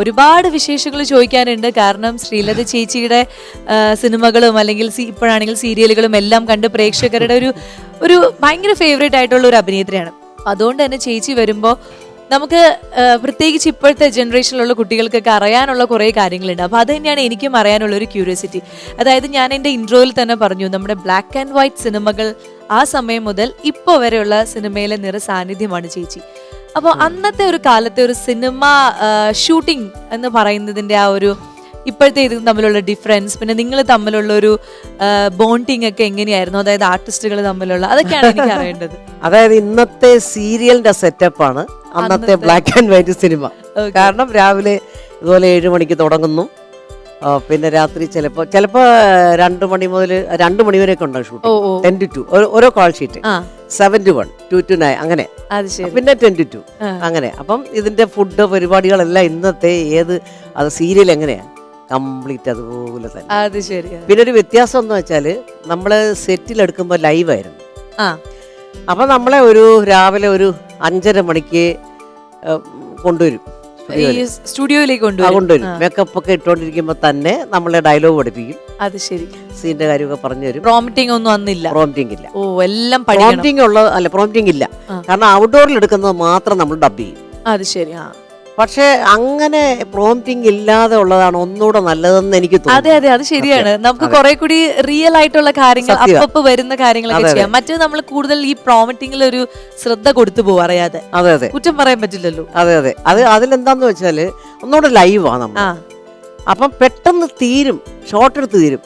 ഒരുപാട് വിശേഷങ്ങൾ ചോദിക്കാനുണ്ട്. കാരണം ശ്രീലത ചേച്ചിയുടെ സിനിമകളും അല്ലെങ്കിൽ ഇപ്പോഴാണെങ്കിൽ സീരിയലുകളും എല്ലാം കണ്ട് പ്രേക്ഷകരുടെ ഒരു ഒരു ഭയങ്കര ഫേവറേറ്റ് ആയിട്ടുള്ള ഒരു അഭിനേത്രിയാണ്. അതുകൊണ്ട് തന്നെ ചേച്ചി വരുമ്പോൾ നമുക്ക് പ്രത്യേകിച്ച് ഇപ്പോഴത്തെ ജനറേഷനിലുള്ള കുട്ടികൾക്കൊക്കെ അറിയാനുള്ള കുറേ കാര്യങ്ങളുണ്ട്. അപ്പോൾ അത് തന്നെയാണ് എനിക്കും അറിയാനുള്ള ഒരു ക്യൂരിയോസിറ്റി അതായത് ഞാൻ എന്റെ ഇൻട്രോയിൽ തന്നെ പറഞ്ഞു നമ്മുടെ ബ്ലാക്ക് ആൻഡ് വൈറ്റ് സിനിമകൾ ആ സമയം മുതൽ ഇപ്പോൾ വരെയുള്ള സിനിമയിലെ നിറ സാന്നിധ്യമാണ് ചേച്ചി. അപ്പോൾ അന്നത്തെ ഒരു കാലത്തെ ഒരു സിനിമ ഷൂട്ടിംഗ് എന്ന് പറയുന്നതിന്റെ ആ ഒരു ഇപ്പോഴത്തെ ഇതും തമ്മിലുള്ള ഡിഫറൻസ് പിന്നെ നിങ്ങൾ തമ്മിലുള്ള ഒരു ബോണ്ടിങ് ഒക്കെ എങ്ങനെയായിരുന്നു? അതായത് ആർട്ടിസ്റ്റുകൾ തമ്മിലുള്ള അതൊക്കെയാണ് എനിക്ക് അറിയേണ്ടത്. അതായത് ഇന്നത്തെ സീരിയലിന്റെ സെറ്റപ്പാണ് അന്നത്തെ ബ്ലാക്ക് ആൻഡ് വൈറ്റ് സിനിമ കാരണം രാവിലെ ഇതുപോലെ ഏഴു മണിക്ക് തുടങ്ങുന്നു. പിന്നെ രാത്രി ചിലപ്പോൾ ചിലപ്പോൾ രണ്ട് മണി മുതൽ രണ്ട് മണി വരെയൊക്കെ ഉണ്ടാവും ഷൂട്ട് ടെൻ ടു ടു ഓരോ call sheet two one two two nine അങ്ങനെ. അത് ശരി. പിന്നെ ടെൻ ടു. അങ്ങനെ. അപ്പം ഇതിന്റെ ഫുഡ് പരിപാടികളെല്ലാം ഇന്നത്തെ ഏത് അത് സീരിയൽ എങ്ങനെയാണ് കംപ്ലീറ്റ് അതുപോലെ തന്നെ. അത് ശരി പിന്നെ ഒരു വ്യത്യാസം എന്ന് വെച്ചാൽ നമ്മൾ സെറ്റിൽ എടുക്കുമ്പോൾ ലൈവായിരുന്നു ആ. അപ്പം നമ്മളെ ഒരു രാവിലെ ഒരു അഞ്ചര മണിക്ക് കൊണ്ടുവരും. ഈ സ്റ്റുഡിയോയിലേക്ക് കൊണ്ടുവരും. കൊണ്ടുവരും. മേക്കപ്പ് ഒക്കെ ഇട്ടുകൊണ്ടിരിക്കുമ്പോൾ തന്നെ നമ്മളെ ഡയലോഗ് പഠിപ്പിക്കും. അത് ശരി. സീന്റെ കാര്യമൊക്കെ പറഞ്ഞു തരും പ്രോമിറ്റിംഗ് ഒന്നും അന്നില്ല. പ്രോമിറ്റിംഗ് ഇല്ല. ഓ എല്ലാം പഠിക്കണം. പ്രോമിറ്റിംഗ് ഉള്ള അല്ല പ്രോമിറ്റിംഗ് ഇല്ല. കാരണം ഔട്ട്ഡോറിൽ എടുക്കുന്നത് മാത്രം നമ്മൾ ഡബ് ചെയ്യും. അത് ശരി ആ. പക്ഷേ അങ്ങനെ പ്രോംപ്റ്റിംഗ് ഇല്ലാതെ ഉള്ളതാണ് ഒന്നുകൂടെ നല്ലതെന്ന് എനിക്ക് അതെ തോന്നുന്നു. അതെ അത് ശരിയാണ്. നമുക്ക് അതെ. കുറെ കൂടി റിയൽ ആയിട്ടുള്ള കാര്യങ്ങൾ. അപ്പപ്പ് വരുന്ന കാര്യങ്ങളൊക്കെ അതെ, അതെ. ചെയ്യാം. മറ്റേ നമ്മൾ കൂടുതൽ ഈ പ്രോമിറ്റിംഗിൽ ഒരു ശ്രദ്ധ കൊടുത്തു പോകും അറിയാതെ. അതെ അതെ. കുറ്റം പറയാൻ പറ്റില്ലല്ലോ. അതെ അതെ. അത് അതിലെന്താന്ന് വെച്ചാൽ ഒന്നുകൂടെ ലൈവാണ് നമ്മൾ അപ്പം പെട്ടെന്ന് തീരും. ഷോർട്ട് എടുത്ത് തീരും.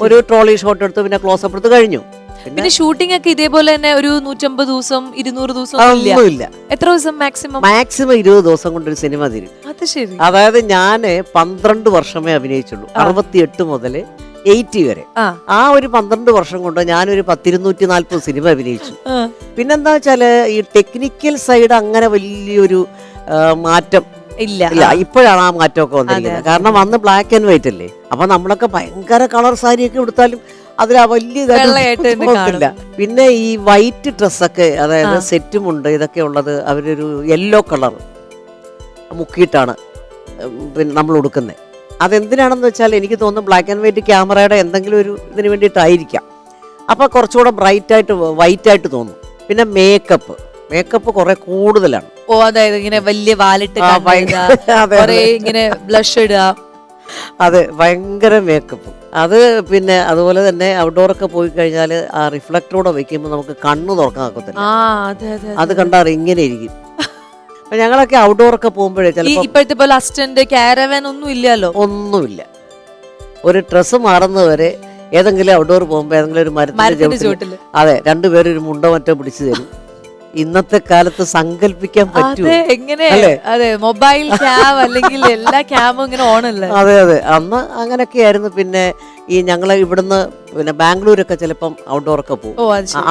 ഒരു ട്രോളി ഷോട്ട് എടുത്ത് പിന്നെ ക്ലോസ് അപ്പ് എടുത്ത് കഴിഞ്ഞു. പിന്നെ ഷൂട്ടിംഗ് ഒക്കെ ഇതേപോലെ തന്നെ ഒരു നൂറ്റമ്പത് ദിവസം ഇരുന്നൂറ് ദിവസം എത്ര ദിവസം മാക്സിമം മാക്സിമം ഇരുപത് ദിവസം കൊണ്ട് ഒരു സിനിമ തീരും. അത് ശരി. അതായത് ഞാൻ പന്ത്രണ്ട് വർഷമേ അഭിനയിച്ചുള്ളൂ. അറുപത്തിയെട്ട് മുതൽ എയ്റ്റി വരെ. ആ. ഒരു പന്ത്രണ്ട് വർഷം കൊണ്ട് ഞാനൊരു പത്തിരുന്നൂറ്റി നാല്പത് സിനിമ അഭിനയിച്ചു പിന്നെന്താ വെച്ചാൽ ഈ ടെക്നിക്കൽ സൈഡ് അങ്ങനെ വലിയൊരു മാറ്റം ഇല്ല. ഇല്ല. ഇപ്പോഴാണ് ആ മാറ്റമൊക്കെ വന്നിരിക്കുന്നത്. കാരണം അന്ന് ബ്ലാക്ക് ആൻഡ് വൈറ്റ് അല്ലേ? അപ്പൊ നമ്മളൊക്കെ ഭയങ്കര കളർ സാരിയൊക്കെ എടുത്താലും അതിൽ ആ വലിയ. പിന്നെ ഈ വൈറ്റ് ഡ്രസ്സൊക്കെ അതായത് സെറ്റും ഉണ്ട് ഇതൊക്കെ ഉള്ളത് അവരൊരു യെല്ലോ കളർ മുക്കിയിട്ടാണ് പിന്നെ നമ്മൾ ഉടുക്കുന്നത് അതെന്തിനാണെന്ന് വെച്ചാൽ എനിക്ക് തോന്നുന്നു ബ്ലാക്ക് ആൻഡ് വൈറ്റ് ക്യാമറയുടെ എന്തെങ്കിലും ഒരു ഇതിന് വേണ്ടിയിട്ടായിരിക്കാം. അപ്പോൾ കുറച്ചുകൂടെ ബ്രൈറ്റ് ആയിട്ട് വൈറ്റ് ആയിട്ട് തോന്നും. പിന്നെ മേക്കപ്പ് മേക്കപ്പ് കുറെ കൂടുതലാണ്. ഓ അതായത് ഇങ്ങനെ വലിയ വാലിട്ട് ഇങ്ങനെ ബ്ലഷ് ഇടുക. അതെ ഭയങ്കര മേക്കപ്പ് അത് പിന്നെ അതുപോലെ തന്നെ ഔട്ട്ഡോറൊക്കെ പോയി കഴിഞ്ഞാൽ ആ റിഫ്ലക്ടറോടെ വെക്കുമ്പോൾ നമുക്ക് കണ്ണ് തുറക്കാൻ ഒക്കത്തില്ല അതെ കണ്ടാൽ ഇങ്ങനെ ഇരിക്കും. ഞങ്ങളൊക്കെ ഔട്ട്ഡോറൊക്കെ പോകുമ്പോഴേ ഇപ്പോഴത്തെ പോലെ കാരവൻ ഒന്നും ഇല്ലല്ലോ? ഒന്നുമില്ല. ഒരു ഡ്രസ്സ് മാറുന്നവരെ ഏതെങ്കിലും ഔട്ട്ഡോർ പോകുമ്പോൾ ഏതെങ്കിലും ഒരു മരത്തിന്റെ ചുവട്ടിൽ അതെ രണ്ടുപേരും ഒരു മുണ്ട മറ്റോ പിടിച്ചു തരും. ഇന്നത്തെ കാലത്ത് സങ്കല്പിക്കാൻ പറ്റുമോ അതെ എങ്ങനെ? അതെ മൊബൈൽ ക്യാം അല്ലെങ്കിൽ എല്ലാ ക്യാമും ഇങ്ങനെ ഓൺ അല്ലേ? അതെ അതെ. അന്ന് അങ്ങനെയൊക്കെയായിരുന്നു. പിന്നെ ഈ ഞങ്ങൾ ഇവിടുന്ന് പിന്നെ ബാംഗ്ലൂർ ഒക്കെ ചിലപ്പം ഔട്ട്ഡോർ ഒക്കെ പോകും.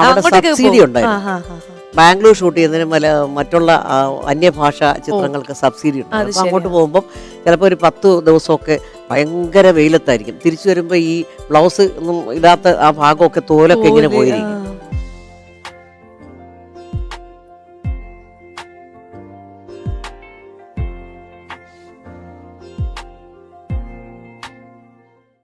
അവിടെ സബ്സിഡി ഉണ്ടായിരുന്നു. ബാംഗ്ലൂർ ഷൂട്ട് ചെയ്യുന്നതിന് മല മറ്റുള്ള അന്യഭാഷ ചിത്രങ്ങൾക്ക് സബ്സിഡി ഉണ്ട് അപ്പം അങ്ങോട്ട്. പോകുമ്പോൾ ചിലപ്പോൾ ഒരു പത്ത് ദിവസമൊക്കെ ഭയങ്കര വെയിലത്തായിരിക്കും. തിരിച്ചു വരുമ്പോൾ ഈ ബ്ലൗസ് ഒന്നും ഇടാത്ത ആ ഭാഗമൊക്കെ തോലൊക്കെ ഇങ്ങനെ പോയിരിക്കും.